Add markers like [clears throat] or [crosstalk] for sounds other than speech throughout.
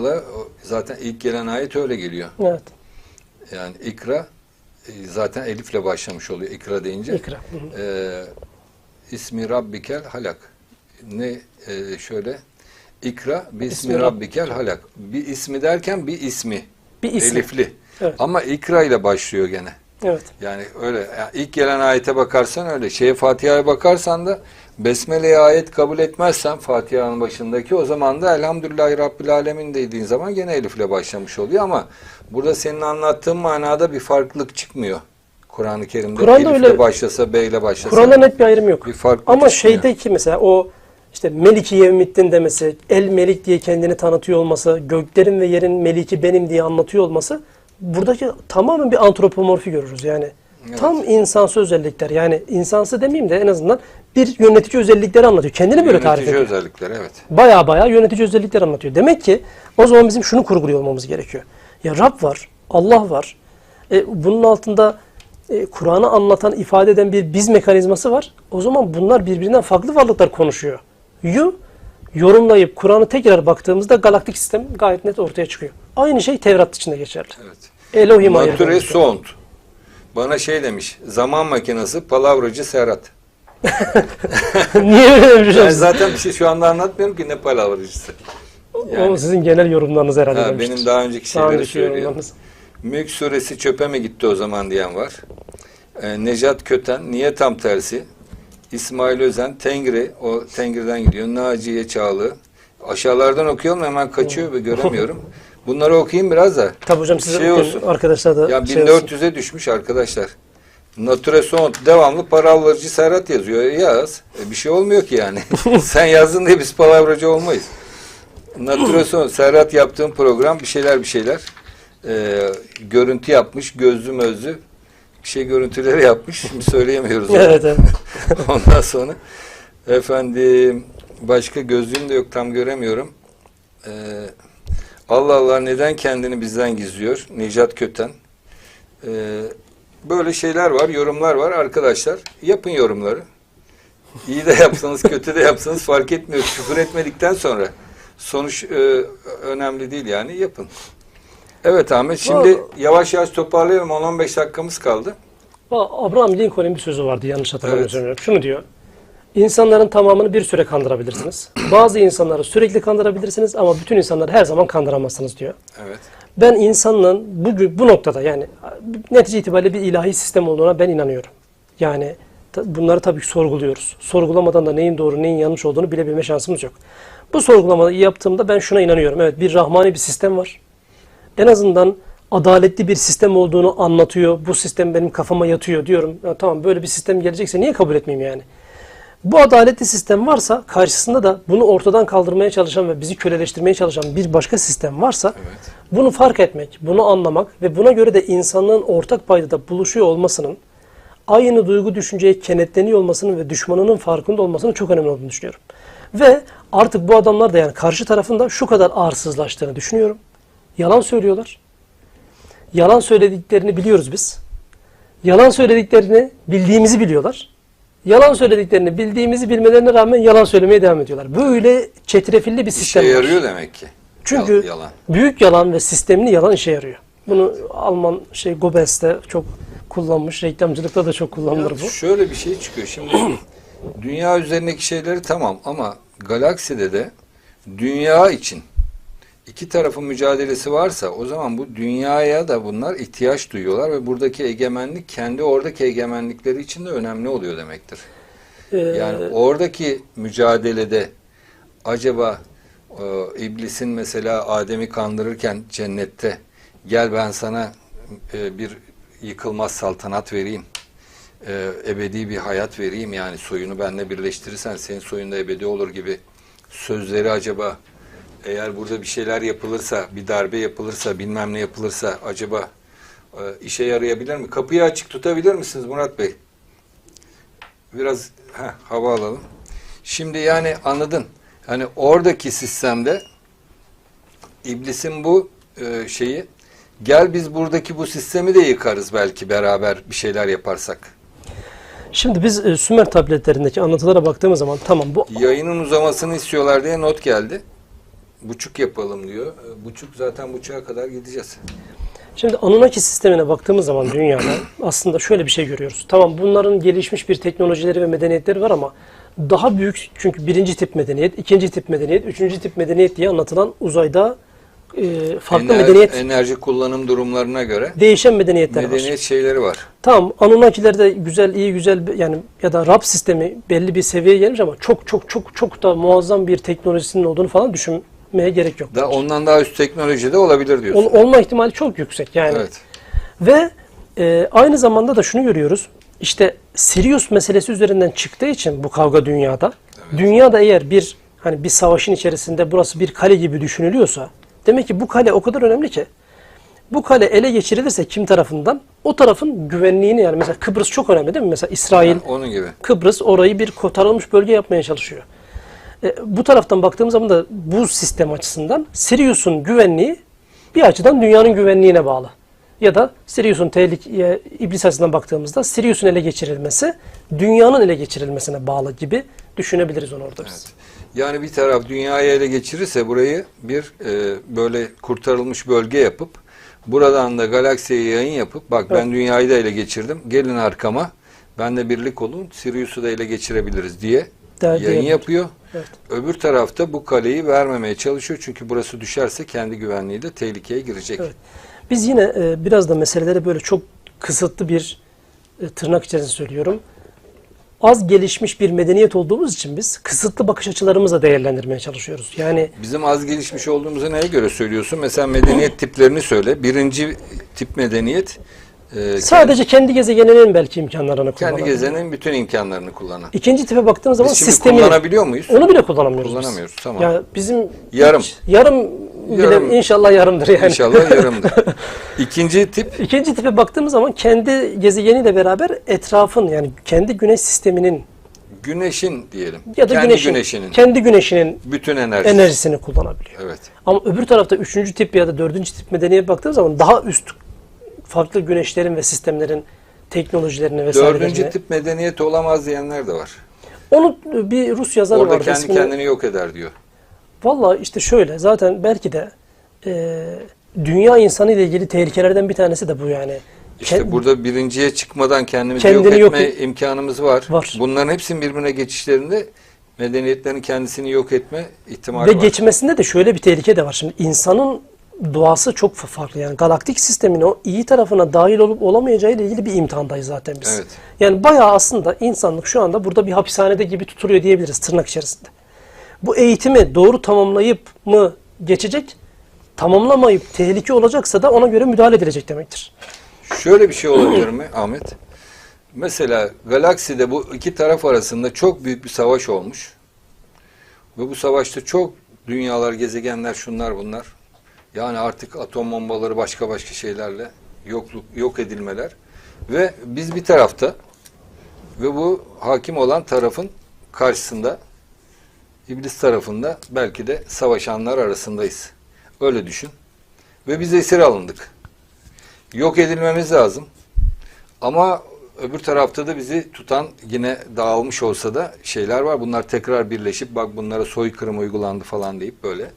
O- zaten ilk gelen ayet öyle geliyor. Evet. Yani ikra e, zaten elifle başlamış oluyor ikra deyince. İkra. Hı hı. Ee, ismi Rabbikel halak. Ne e, şöyle ikra bi ismi İsmi Rab- Rabbikel halak. Bir ismi derken bir ismi. Bir ismi. Elifli. Evet. Ama ikra ile başlıyor gene. Evet. Yani öyle yani ilk gelen ayete bakarsan öyle. Şeye Fatiha'ya bakarsan da Besmele'ye ayet kabul etmezsen Fatiha'nın başındaki o zaman da Elhamdülillahi Rabbil Alemin dediğin zaman gene elifle başlamış oluyor ama burada senin anlattığın manada bir farklılık çıkmıyor. Kur'an-ı Kerim'de Kur'an'da elifle öyle- başlasa, B ile başlasa. Kur'an'da net bir ayrım yok. Bir fark Ama çıkmıyor. şeydeki mesela o işte Meliki Yevmiddin demesi, El Melik diye kendini tanıtıyor olması, göklerin ve yerin meliki benim diye anlatıyor olması buradaki tamamen bir antropomorfi görürüz yani. Evet. Tam insansı özellikler yani insansı demeyeyim de en azından bir yönetici özellikleri anlatıyor. Kendini böyle tarif Yönetici ediyor. özellikler evet. Baya baya yönetici özellikler anlatıyor. Demek ki o zaman bizim şunu kurguluyor olmamız gerekiyor. Ya Rab var, Allah var. E, bunun altında e, Kur'an'ı anlatan, ifade eden bir biz mekanizması var. O zaman bunlar birbirinden farklı varlıklar konuşuyor. Yu yorumlayıp Kur'an'ı tekrar baktığımızda galaktik sistem gayet net ortaya çıkıyor. Aynı şey Tevrat içinde geçerli. Evet. Elohim. Nature konuşuyor. Bana şey demiş. Zaman makinesi palavracı Serhat. [laughs] Niye öyle demiş Ben hocam? zaten bir şey şu anda anlatmıyorum ki ne palavracısı. O sizin genel yorumlarınız herhalde Ha, demiştir. benim daha önceki Daha şeyleri önceki söylüyor. yorumlarınız. Mülk suresi çöpe mi gitti o zaman diyen var. Ee, Necat Köten, niye tam tersi? İsmail Özen, Tengri, o Tengri'den gidiyor. Naciye Çağlı. Aşağılardan okuyorum hemen kaçıyor ve [laughs] göremiyorum. Bunları okuyayım biraz da. Tabii hocam size Şey okuyun, olsun. arkadaşlar da Ya şey olsun. 1400'e düşmüş arkadaşlar. Nature Sont devamlı palavracı Serhat yazıyor. E, Yaz. E, bir şey olmuyor ki yani. [laughs] [laughs] Sen yazdın diye biz palavracı olmayız. Nature [laughs] Sont Serhat yaptığım program bir şeyler bir şeyler. E, görüntü yapmış. Gözlü mözlü. Bir şey görüntüleri yapmış. Şimdi söyleyemiyoruz. Evet, evet. Ondan sonra efendim başka gözlüğüm de yok tam göremiyorum. Ee, Allah Allah neden kendini bizden gizliyor? Necat Köten. Ee, böyle şeyler var, yorumlar var arkadaşlar. Yapın yorumları. İyi de yapsanız, [laughs] kötü de yapsanız fark etmiyor. Küfür etmedikten sonra sonuç e, önemli değil yani yapın. Evet Ahmet şimdi yavaş yavaş toparlayalım. 10-15 dakikamız kaldı. Abraham Lincoln'un bir sözü vardı yanlış hatırlamıyorsam. Şunu diyor. İnsanların tamamını bir süre kandırabilirsiniz. [clears throat] Bazı insanları sürekli kandırabilirsiniz ama bütün insanları her zaman kandıramazsınız diyor. Evet. Ben insanlığın bu, bu noktada yani netice itibariyle bir ilahi sistem olduğuna ben inanıyorum. Yani bunları tabii ki sorguluyoruz. Sorgulamadan da neyin doğru neyin yanlış olduğunu bilebilme şansımız yok. Bu sorgulamayı yaptığımda ben şuna inanıyorum. Evet bir rahmani bir sistem var. En azından adaletli bir sistem olduğunu anlatıyor. Bu sistem benim kafama yatıyor diyorum. Ya tamam böyle bir sistem gelecekse niye kabul etmeyeyim yani? Bu adaletli sistem varsa karşısında da bunu ortadan kaldırmaya çalışan ve bizi köleleştirmeye çalışan bir başka sistem varsa bunu fark etmek, bunu anlamak ve buna göre de insanlığın ortak paydada buluşuyor olmasının aynı duygu düşünceye kenetleniyor olmasının ve düşmanının farkında olmasının çok önemli olduğunu düşünüyorum. Ve artık bu adamlar da yani karşı tarafında şu kadar arsızlaştığını düşünüyorum. Yalan söylüyorlar. Yalan söylediklerini biliyoruz biz. Yalan söylediklerini bildiğimizi biliyorlar. Yalan söylediklerini bildiğimizi bilmelerine rağmen yalan söylemeye devam ediyorlar. Böyle çetrefilli bir İşe sistem var. yarıyor demek ki. Çünkü Yal- yalan. büyük yalan ve sistemli yalan işe yarıyor. Bunu Alman şey Goebbels'te çok kullanmış, reklamcılıkta da çok kullanılır bu. Şöyle bir şey çıkıyor. Şimdi [clears throat] dünya üzerindeki şeyleri tamam ama galakside de dünya için iki tarafın mücadelesi varsa o zaman bu dünyaya da bunlar ihtiyaç duyuyorlar ve buradaki egemenlik kendi oradaki egemenlikleri için de önemli oluyor demektir. Ee, Yani oradaki mücadelede acaba e, iblisin mesela Adem'i kandırırken cennette gel ben sana e, bir yıkılmaz saltanat vereyim. E, ebedi bir hayat vereyim yani soyunu benimle birleştirirsen senin soyunda ebedi olur gibi sözleri acaba eğer burada bir şeyler yapılırsa, bir darbe yapılırsa, bilmem ne yapılırsa acaba e, işe yarayabilir mi? Kapıyı açık tutabilir misiniz Murat Bey? Biraz heh, hava alalım. Şimdi yani anladın. Hani oradaki sistemde iblisin bu e, şeyi gel biz buradaki bu sistemi de yıkarız belki beraber bir şeyler yaparsak. Şimdi biz e, Sümer tabletlerindeki anlatılara baktığımız zaman tamam bu Yayının uzamasını istiyorlar diye not geldi. Buçuk yapalım diyor. E, Buçuk zaten buçuğa kadar gideceğiz. Şimdi Anunnaki sistemine baktığımız zaman dünyada aslında şöyle bir şey görüyoruz. Tamam bunların gelişmiş bir teknolojileri ve medeniyetleri var ama daha büyük çünkü birinci tip medeniyet, ikinci tip medeniyet, üçüncü tip medeniyet diye anlatılan uzayda e, farklı Ener- medeniyet, enerji kullanım durumlarına göre değişen medeniyetler var. medeniyet şeyleri var. Tamam Anunnakilerde güzel, iyi, güzel yani ya da Rab sistemi belli bir seviyeye gelmiş ama çok çok çok çok da muazzam bir teknolojisinin olduğunu falan düşünmeye gerek yok. Da ondan daha üst teknoloji de olabilir diyorsun. Ol- olma ihtimali çok yüksek yani. Evet. Ve e, aynı zamanda da şunu görüyoruz. İşte Sirius meselesi üzerinden çıktığı için bu kavga dünyada. Dünyada eğer bir hani bir savaşın içerisinde burası bir kale gibi düşünülüyorsa demek ki bu kale o kadar önemli ki bu kale ele geçirilirse kim tarafından o tarafın güvenliğini yani mesela Kıbrıs çok önemli değil mi? Mesela İsrail Ha, onun gibi. Kıbrıs orayı bir kotarılmış bölge yapmaya çalışıyor. E, bu taraftan baktığımız zaman da bu sistem açısından Sirius'un güvenliği bir açıdan dünyanın güvenliğine bağlı. Ya da Sirius'un tehlikeye, iblis açısından baktığımızda Sirius'un ele geçirilmesi dünyanın ele geçirilmesine bağlı gibi düşünebiliriz onu orada biz. Yani bir taraf dünyayı ele geçirirse burayı bir e, böyle kurtarılmış bölge yapıp buradan da galaksiye yayın yapıp bak ben Evet. dünyayı da ele geçirdim. Gelin arkama. Benle birlik olun. Sirius'u da ele geçirebiliriz diye Der- yayın diyebilir. yapıyor. Evet. Öbür tarafta bu kaleyi vermemeye çalışıyor. Çünkü burası düşerse kendi güvenliği de tehlikeye girecek. Evet. Biz yine e, biraz da meseleleri böyle çok kısıtlı bir e, tırnak içerisinde söylüyorum. Az gelişmiş bir medeniyet olduğumuz için biz kısıtlı bakış açılarımızla değerlendirmeye çalışıyoruz. Yani Bizim az gelişmiş olduğumuzu neye göre söylüyorsun? Mesela medeniyet tiplerini söyle. Birinci tip medeniyet e, sadece kendi gezegeninin belki imkanlarını kendi kullanabilir. gezenenin bütün imkanlarını kullanan. İkinci tipe baktığımız zaman Biz şimdi sistemi kullanabiliyor muyuz? onu bile kullanamıyoruz. biz. Kullanamıyoruz, tamam. Ya bizim Yarım. hiç- yarım bile Yarım. inşallah yarımdır yani. İnşallah yarımdır. [laughs] İkinci tip İkinci tipe baktığımız zaman kendi gezegeniyle beraber etrafın yani kendi güneş sisteminin güneşin diyelim. ya da kendi güneşin, güneşinin kendi güneşinin bütün enerjisi. enerjisini kullanabiliyor. Evet. Ama öbür tarafta üçüncü tip ya da dördüncü tip medeniyete baktığımız zaman daha üst farklı güneşlerin ve sistemlerin teknolojilerini vesairelerini. Dördüncü tip medeniyet olamaz diyenler de var. Onu bir Rus yazarı Orada vardı. kendi ismini- kendini yok eder diyor. Valla işte şöyle zaten belki de e, dünya insanı ile ilgili tehlikelerden bir tanesi de bu yani. İşte Ke- burada birinciye çıkmadan kendimizi Kendini yok yok etme et- imkanımız var. Var. Bunların hepsinin birbirine geçişlerinde medeniyetlerin kendisini yok etme ihtimali Ve var. geçmesinde de şöyle bir tehlike de var. Şimdi insanın doğası çok fa- farklı. Yani galaktik sistemin o iyi tarafına dahil olup olamayacağı ile ilgili bir imtihandayız zaten biz. Evet. Yani bayağı aslında insanlık şu anda burada bir hapishanede gibi tutuluyor diyebiliriz tırnak içerisinde. Bu eğitimi doğru tamamlayıp mı geçecek, tamamlamayıp tehlike olacaksa da ona göre müdahale edilecek demektir. Şöyle bir şey olabilir mi [clears throat] Ahmet? Mesela galakside bu iki taraf arasında çok büyük bir savaş olmuş. Ve bu savaşta çok dünyalar, gezegenler, şunlar bunlar. Yani artık atom bombaları başka başka şeylerle yokluk, yok edilmeler. Ve biz bir tarafta ve bu hakim olan tarafın karşısında iblis tarafında belki de savaşanlar arasındayız. Öyle düşün. Ve biz esir alındık yok edilmemiz lazım. Ama öbür tarafta da bizi tutan yine dağılmış olsa da şeyler var. Bunlar tekrar birleşip bak bunlara soykırım uygulandı falan deyip böyle.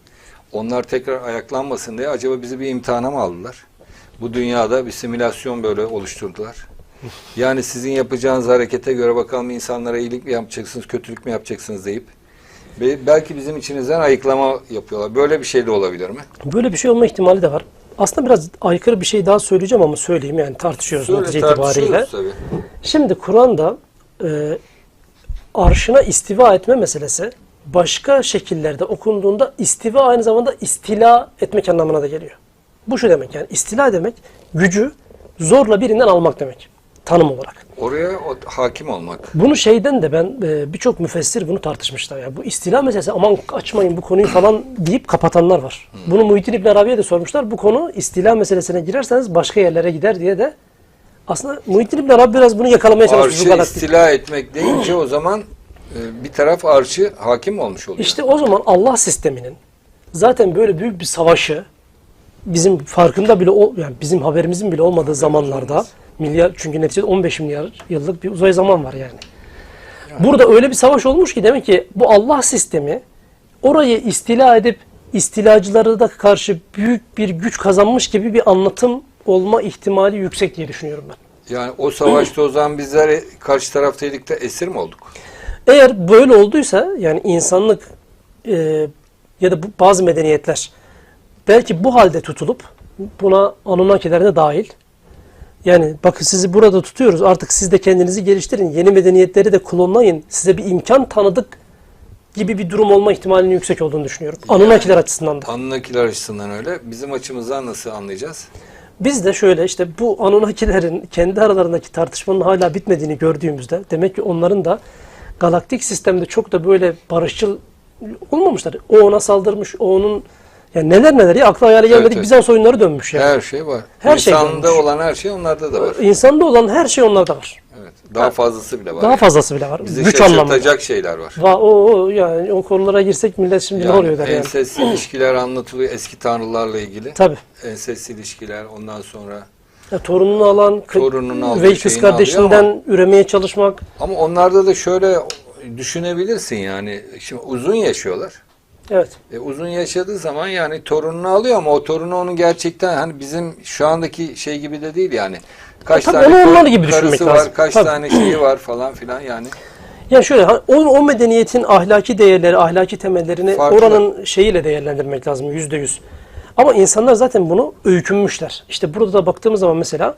Onlar tekrar ayaklanmasın diye acaba bizi bir imtihana mı aldılar? Bu dünyada bir simülasyon böyle oluşturdular. Yani sizin yapacağınız harekete göre bakalım insanlara iyilik mi yapacaksınız, kötülük mü yapacaksınız deyip belki bizim içinizden ayıklama yapıyorlar. Böyle bir şey de olabilir mi? Böyle bir şey olma ihtimali de var. Aslında biraz aykırı bir şey daha söyleyeceğim ama söyleyeyim yani tartışıyoruz Söyle netice itibariyle. tabii. Şimdi Kur'an'da e, arşına istiva etme meselesi başka şekillerde okunduğunda istiva aynı zamanda istila etmek anlamına da geliyor. Bu şu demek yani istila demek gücü zorla birinden almak demek tanım olarak. Oraya o, hakim olmak. Bunu şeyden de ben e, birçok müfessir bunu tartışmışlar. Ya bu istila meselesi aman açmayın bu konuyu falan deyip kapatanlar var. Bunu Muhittin İbn Arabi'ye de sormuşlar. Bu konu istila meselesine girerseniz başka yerlere gider diye de aslında Muhittin İbn Arabi biraz bunu yakalamaya çalışmış. Arşı istila etmek deyince o zaman bir taraf arşı hakim olmuş oluyor. İşte o zaman Allah sisteminin zaten böyle büyük bir savaşı bizim farkında bile ol, yani bizim haberimizin bile olmadığı zamanlarda olmaz. milyar çünkü neticede 15 milyar yıllık bir uzay zaman var yani. Burada öyle bir savaş olmuş ki demek ki bu Allah sistemi orayı istila edip istilacılara da karşı büyük bir güç kazanmış gibi bir anlatım olma ihtimali yüksek diye düşünüyorum ben. Yani o savaşta o zaman bizler karşı taraftaydık da esir mi olduk? Eğer böyle olduysa yani insanlık e, ya da bu, bazı medeniyetler belki bu halde tutulup buna Anunnakiler de dahil yani bakın sizi burada tutuyoruz artık siz de kendinizi geliştirin yeni medeniyetleri de klonlayın size bir imkan tanıdık gibi bir durum olma ihtimalinin yüksek olduğunu düşünüyorum. Anunnakiler açısından da. Anunnakiler açısından öyle. Bizim açımızdan nasıl anlayacağız? Biz de şöyle işte bu Anunnakilerin kendi aralarındaki tartışmanın hala bitmediğini gördüğümüzde demek ki onların da galaktik sistemde çok da böyle barışçıl olmamışlar. O ona saldırmış, o onun yani neler neler ya akla hayale gelmedik evet. Bizans oyunları dönmüş yani. Her şey var. Her şey İnsanda görmüş. olan her şey onlarda da var. İnsanda olan her şey onlarda var. Evet. Daha fazlası bile var. Daha yani. fazlası bile var. Bizi Güç şaşırtacak şeyler var. Va o, o yani o konulara girsek millet şimdi ne Yani oluyor der yani. ilişkiler anlatılıyor eski tanrılarla ilgili. Tabii. Ensest ilişkiler ondan sonra Ya, torununu alan, Torununu ve kız şeyini alıyor kardeşinden üremeye çalışmak. ama onlarda da şöyle düşünebilirsin yani şimdi uzun yaşıyorlar. Evet. E, uzun yaşadığı zaman yani torununu alıyor ama o torunu onun gerçekten hani bizim şu andaki şey gibi de değil yani. Kaç tabii tane onu onlar kor- gibi düşünmek karısı var, lazım. kaç Tabii. tane şeyi var falan filan yani. [clears throat] Yani şöyle ha- o, o medeniyetin ahlaki değerleri, ahlaki temellerini Farklı. oranın şeyiyle değerlendirmek lazım yüzde yüz. Ama insanlar zaten bunu öykünmüşler. İşte burada da baktığımız zaman mesela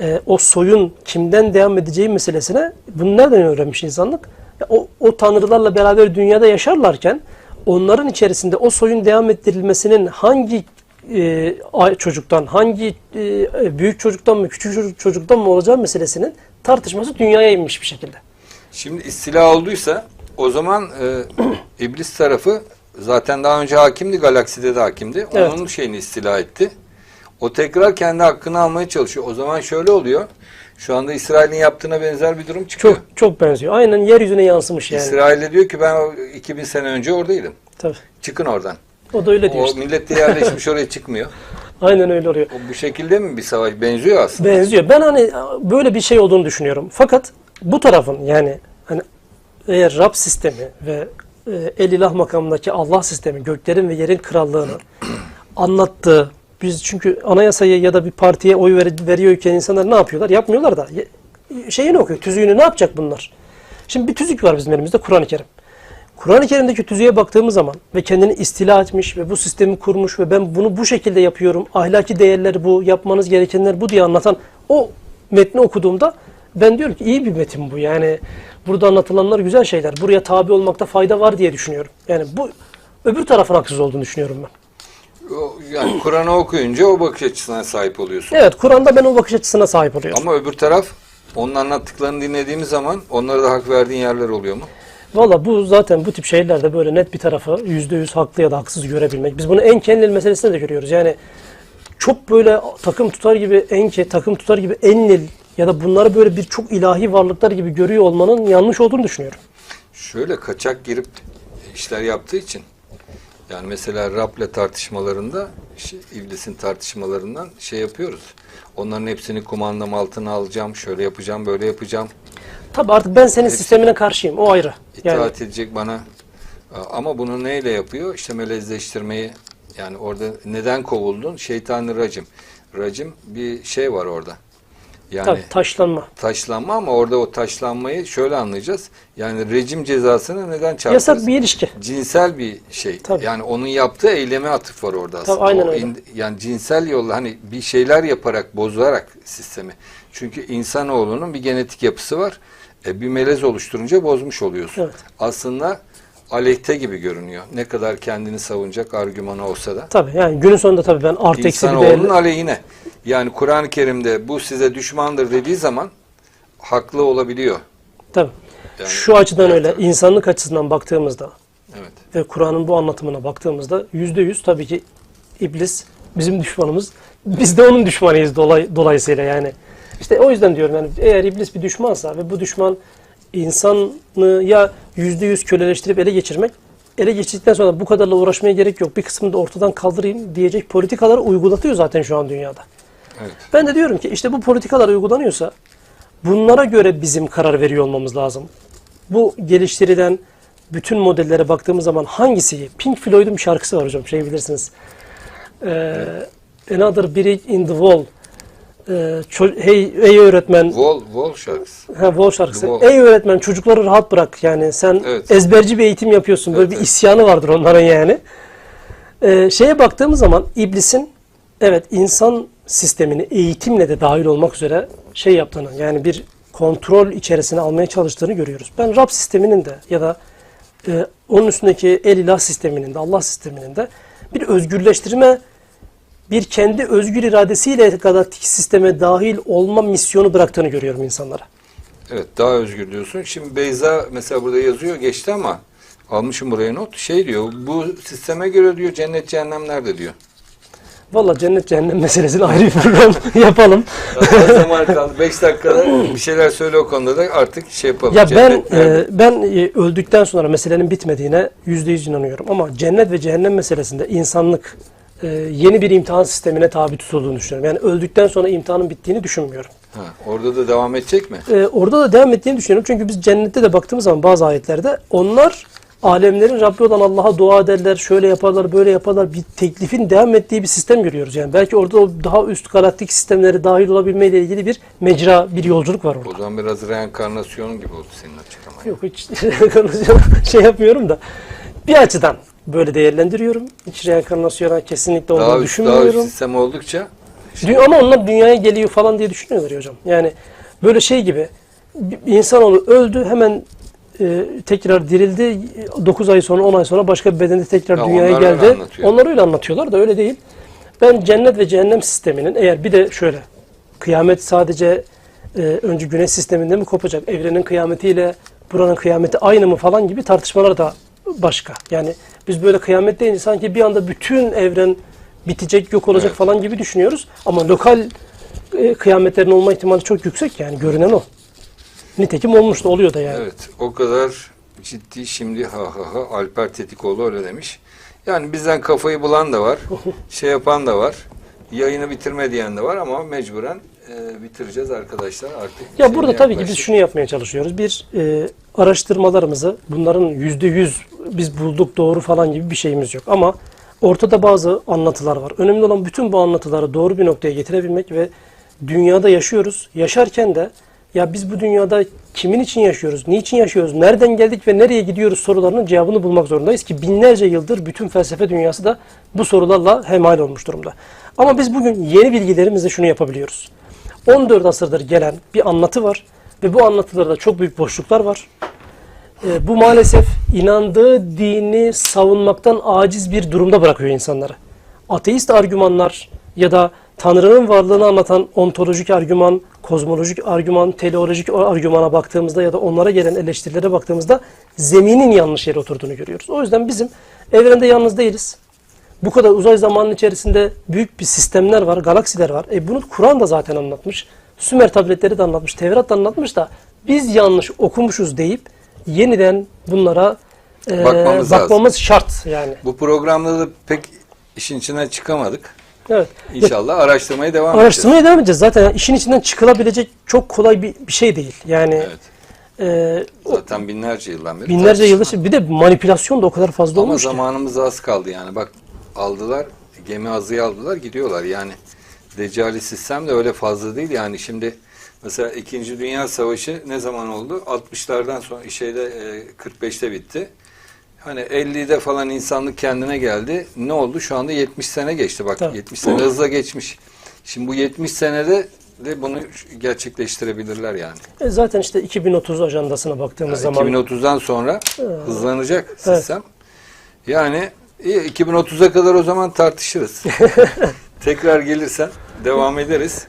e, o soyun kimden devam edeceği meselesine bunu nereden öğrenmiş insanlık? Ya o, o tanrılarla beraber dünyada yaşarlarken onların içerisinde o soyun devam ettirilmesinin hangi e, çocuktan, hangi e, büyük çocuktan mı, küçük çocuk- çocuktan mı olacağı meselesinin tartışması dünyaya inmiş bir şekilde. Şimdi istila olduysa o zaman e, [clears throat] iblis tarafı zaten daha önce hakimdi, galakside de hakimdi. Evet. Onun şeyini istila etti. O tekrar kendi hakkını almaya çalışıyor. O zaman şöyle oluyor. Şu anda İsrail'in yaptığına benzer bir durum çıkıyor. Çok çok benziyor. Aynen yeryüzüne yansımış yani. İsrail'e diyor ki ben o 2000 sene önce oradaydım. Tabii. Çıkın oradan. O da öyle diyor O işte. millet de yerleşmiş oraya çıkmıyor. [laughs] Aynen öyle oluyor. O bu şekilde mi bir savaş? Benziyor aslında. Benziyor. Ben hani böyle bir şey olduğunu düşünüyorum. Fakat bu tarafın yani hani eğer Rab sistemi ve e, el ilah makamındaki Allah sistemi göklerin ve yerin krallığını anlattığı biz çünkü anayasayı ya da bir partiye oy ver, veriyorken insanlar ne yapıyorlar? Yapmıyorlar da. Şeyini okuyor. Tüzüğünü ne yapacak bunlar? Şimdi bir tüzük var bizim elimizde Kur'an-ı Kerim. Kur'an-ı Kerim'deki tüzüğe baktığımız zaman ve kendini istila etmiş ve bu sistemi kurmuş ve ben bunu bu şekilde yapıyorum, ahlaki değerleri bu, yapmanız gerekenler bu diye anlatan o metni okuduğumda ben diyorum ki iyi bir metin bu. Yani burada anlatılanlar güzel şeyler. Buraya tabi olmakta fayda var diye düşünüyorum. Yani bu öbür tarafın haksız olduğunu düşünüyorum ben. Yani Kur'an'ı okuyunca o bakış açısına sahip oluyorsun. Evet Kur'an'da ben o bakış açısına sahip oluyorum. Ama öbür taraf onun anlattıklarını dinlediğimiz zaman onlara da hak verdiğin yerler oluyor mu? Valla bu zaten bu tip şeylerde böyle net bir tarafı yüzde yüz haklı ya da haksız görebilmek. Biz bunu en kendil meselesinde de görüyoruz. Yani çok böyle takım tutar gibi enke, takım tutar gibi enlil ya da bunları böyle bir çok ilahi varlıklar gibi görüyor olmanın yanlış olduğunu düşünüyorum. Şöyle kaçak girip işler yaptığı için yani mesela Rab'le tartışmalarında şey, iblisin tartışmalarından şey yapıyoruz. Onların hepsini kumandam altına alacağım, şöyle yapacağım, böyle yapacağım. Tabi artık ben senin sistemine karşıyım. O ayrı. İtaat Yani edecek bana. Ama bunu neyle yapıyor? İşte melezleştirmeyi yani orada neden kovuldun? Şeytanı racim. Racim bir şey var orada. Yani tabii taşlanma. taşlanma ama orada o taşlanmayı şöyle anlayacağız. Yani rejim cezasını neden çarptırırız? Yasak bir ilişki. Cinsel bir şey. Tabii. Yani onun yaptığı eyleme atıf var orada aslında. Tabii, aynen O öyle. yani cinsel yolla hani bir şeyler yaparak, bozarak sistemi. Çünkü insanoğlunun bir genetik yapısı var. E, bir melez oluşturunca bozmuş oluyorsun. Evet. Aslında aleyhte gibi görünüyor. Ne kadar kendini savunacak argümanı olsa da. Tabii yani günün sonunda tabii ben artı eksi bir değerli. aleyhine. Yani Kur'an-ı Kerim'de bu size düşmandır dediği zaman haklı olabiliyor. Tabii. Yani- Şu açıdan Evet, öyle. evet. insanlık açısından baktığımızda Evet. ve Kur'an'ın bu anlatımına baktığımızda yüzde yüz tabii ki iblis bizim düşmanımız. Biz de onun düşmanıyız dolay, dolayısıyla yani. İşte o yüzden diyorum yani eğer iblis bir düşmansa ve bu düşman insanı ya yüzde yüz köleleştirip ele geçirmek ele geçirdikten sonra bu kadarla uğraşmaya gerek yok. Bir kısmını da ortadan kaldırayım diyecek politikaları uygulatıyor zaten şu an dünyada. Evet. Ben de diyorum ki işte bu politikalar uygulanıyorsa bunlara göre bizim karar veriyor olmamız lazım. Bu geliştirilen bütün modellere baktığımız zaman hangisi? Pink Floyd'un bir şarkısı var hocam şey bilirsiniz. Ee, Another Brick in the Wall. Ee, hey, ey öğretmen, Wall, Wall şarkısı. Ha, Wall şarkısı. The Wall. Ey öğretmen çocukları rahat bırak yani sen Evet. ezberci bir eğitim yapıyorsun. Böyle Evet, bir evet. isyanı vardır onların yani. Ee, şeye baktığımız zaman iblisin evet insan sistemini eğitimle de dahil olmak üzere şey yaptığını yani bir kontrol içerisine almaya çalıştığını görüyoruz. Ben Rab sisteminin de ya da e, onun üstündeki el ilah sisteminin de Allah sisteminin de bir özgürleştirme bir kendi özgür iradesiyle galaktik sisteme dahil olma misyonu bıraktığını görüyorum insanlara. Evet daha özgür diyorsun. Şimdi Beyza mesela burada yazıyor geçti ama almışım buraya not. Şey diyor bu sisteme göre diyor cennet cehennem nerede diyor. Valla cennet cehennem meselesini ayrı bir program [laughs] yapalım. Zaman kaldı. 5 dakikada bir şeyler söyle o konuda da artık şey yapalım. ya ben nerede? e, ben e, öldükten sonra meselenin bitmediğine yüzde yüz inanıyorum. Ama cennet ve cehennem meselesinde insanlık e, yeni bir imtihan sistemine tabi tutulduğunu düşünüyorum. Yani öldükten sonra imtihanın bittiğini düşünmüyorum. ha, orada da devam edecek mi? E, orada da devam ettiğini düşünüyorum. Çünkü biz cennette de baktığımız zaman bazı ayetlerde onlar alemlerin Rabbi olan Allah'a dua ederler, şöyle yaparlar, böyle yaparlar. Bir teklifin devam ettiği bir sistem görüyoruz. Yani belki orada o daha üst galaktik sistemlere dahil olabilmeyle ilgili bir mecra, bir yolculuk var orada. O zaman biraz reenkarnasyon gibi oldu senin açıklaman. Yok hiç [laughs] [laughs] şey yapmıyorum da bir açıdan böyle değerlendiriyorum. Hiç reenkarnasyona kesinlikle olduğunu Daha üst, daha düşünmüyorum. üst sistem oldukça Dü- Ama onlar dünyaya geliyor falan diye düşünüyorlar hocam. Yani böyle şey gibi insanoğlu öldü hemen e, tekrar dirildi. 9 ay sonra 10 ay sonra başka bir bedende tekrar Ya dünyaya onlar öyle geldi. anlatıyor. Onlar öyle anlatıyorlar da öyle değil. Ben cennet ve cehennem sisteminin eğer bir de şöyle kıyamet sadece e, önce güneş sisteminde mi kopacak? Evrenin kıyametiyle buranın kıyameti aynı mı falan gibi tartışmalar da başka. Yani biz böyle kıyamet deyince sanki bir anda bütün evren bitecek, yok olacak Evet. falan gibi düşünüyoruz. Ama lokal e, kıyametlerin olma ihtimali çok yüksek yani görünen o. Nitekim olmuş da oluyor da yani. Evet, o kadar ciddi şimdi ha ha ha Alper Tetikoğlu öyle demiş. Yani bizden kafayı bulan da var, [laughs] şey yapan da var, yayını bitirme diyen de var ama mecburen e, bitireceğiz arkadaşlar artık. Ya burada tabii ki biz şunu yapmaya çalışıyoruz. Bir e, araştırmalarımızı bunların yüzde yüz biz bulduk doğru falan gibi bir şeyimiz yok. Ama ortada bazı anlatılar var. Önemli olan bütün bu anlatıları doğru bir noktaya getirebilmek ve dünyada yaşıyoruz. Yaşarken de ya biz bu dünyada kimin için yaşıyoruz, niçin yaşıyoruz, nereden geldik ve nereye gidiyoruz sorularının cevabını bulmak zorundayız ki binlerce yıldır bütün felsefe dünyası da bu sorularla hemhal olmuş durumda. Ama biz bugün yeni bilgilerimizle şunu yapabiliyoruz. 14 asırdır gelen bir anlatı var ve bu anlatılarda çok büyük boşluklar var. Ee, bu maalesef inandığı dini savunmaktan aciz bir durumda bırakıyor insanları. Ateist argümanlar ya da Tanrı'nın varlığını anlatan ontolojik argüman, kozmolojik argüman, teleolojik argümana baktığımızda ya da onlara gelen eleştirilere baktığımızda zeminin yanlış yere oturduğunu görüyoruz. O yüzden bizim evrende yalnız değiliz. Bu kadar uzay zamanının içerisinde büyük bir sistemler var, galaksiler var. E bunu Kur'an da zaten anlatmış. Sümer tabletleri de anlatmış, Tevrat da anlatmış da biz yanlış okumuşuz deyip yeniden bunlara e, Bakmamız bakmamız şart yani. Bu programda da pek işin içinden çıkamadık. Evet. İnşallah araştırmaya devam edeceğiz. Araştırmaya devam edeceğiz. Zaten işin içinden çıkılabilecek çok kolay bir, bir şey değil. Yani Evet. e, Zaten binlerce yıldan beri binlerce yıldır bir de manipülasyon da o kadar fazla Ama olmuş ki. zamanımız az kaldı yani. Bak aldılar, gemi azıya aldılar gidiyorlar. Yani Deccali sistem de öyle fazla değil. Yani şimdi mesela 2. Dünya Savaşı ne zaman oldu? 60'lardan sonra şeyde e, 45'te bitti. Hani 50'de falan insanlık kendine geldi. Ne oldu? Şu anda 70 sene geçti. Bak Tabii. 70 sene hızla geçmiş. Şimdi bu 70 senede de bunu gerçekleştirebilirler yani. E, zaten işte 2030 ajandasına baktığımız Yani zaman 2030'dan sonra hızlanacak sistem. Yani iyi, 2030'a kadar o zaman tartışırız. [laughs] Tekrar gelirsen devam ederiz.